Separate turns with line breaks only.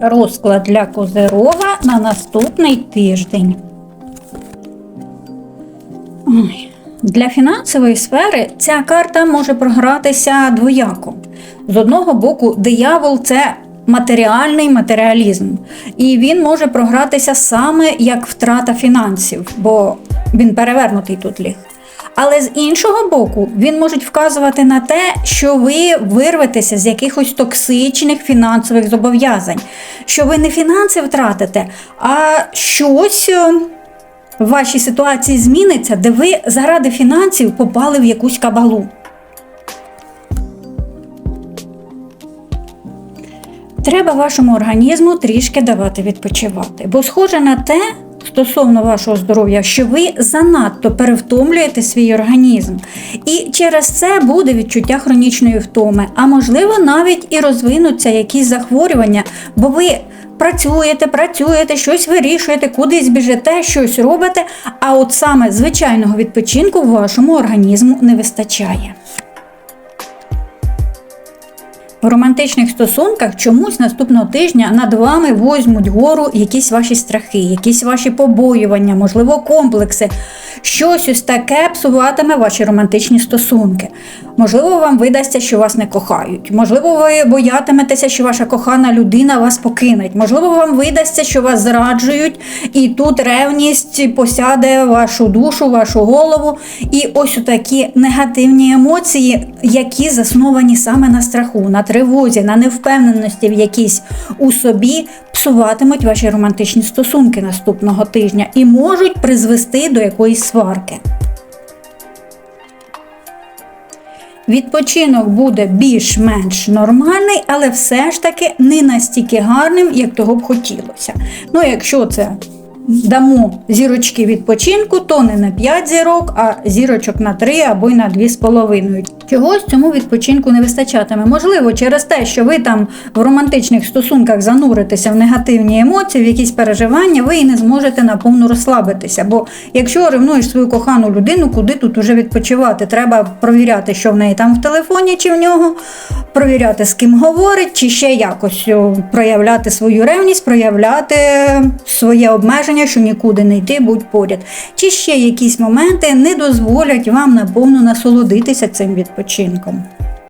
розклад для Козирога на наступний тиждень. Ой. Для фінансової сфери ця карта може програтися двояко. З одного боку, диявол це матеріальний матеріалізм, і він може програтися саме як втрата фінансів, бо він перевернутий тут ліг. Але з іншого боку, він може вказувати на те, що ви вирветеся з якихось токсичних фінансових зобов'язань, що ви не фінанси втратите, а щось е, в вашій ситуації зміниться, де ви заради фінансів попали в якусь кабалу. Треба вашому організму трішки давати відпочивати, бо схоже на те, стосовно вашого здоров'я, що ви занадто перевтомлюєте свій організм. І через це буде відчуття хронічної втоми, а можливо навіть і розвинуться якісь захворювання, бо ви працюєте, працюєте, щось вирішуєте, кудись біжите, щось робите, а от саме звичайного відпочинку вашому організму не вистачає. В романтичних стосунках чомусь наступного тижня над вами возьмуть гору якісь ваші страхи, якісь ваші побоювання, можливо, комплекси. Щось ось таке псуватиме ваші романтичні стосунки. Можливо, вам видасться, що вас не кохають. Можливо, ви боятиметеся, що ваша кохана людина вас покине. Можливо, вам видасться, що вас зраджують, і тут ревність посяде вашу душу, вашу голову. І ось такі негативні емоції, які засновані саме на страху, на тривозі, на невпевненості в якійсь у собі, псуватимуть ваші романтичні стосунки наступного тижня і можуть призвести до якоїсь сварки. Відпочинок буде більш-менш нормальний, але все ж таки не настільки гарним, як того б хотілося. Ну, якщо це дамо зірочки відпочинку, то не на 5 зірок, а зірочок на 3 або й на 2,5. Чогось цьому відпочинку не вистачатиме. Можливо, через те, що ви там в романтичних стосунках зануритеся в негативні емоції, в якісь переживання, ви і не зможете наповну розслабитися. Бо якщо ревнуєш свою кохану людину, куди тут уже відпочивати? Треба провіряти, що в неї там в телефоні чи в нього, провіряти, з ким говорить, чи ще якось проявляти свою ревність, проявляти своє обмеження, що нікуди не йти, будь поряд. Чи ще якісь моменти не дозволять вам наповну насолодитися цим відпочинком.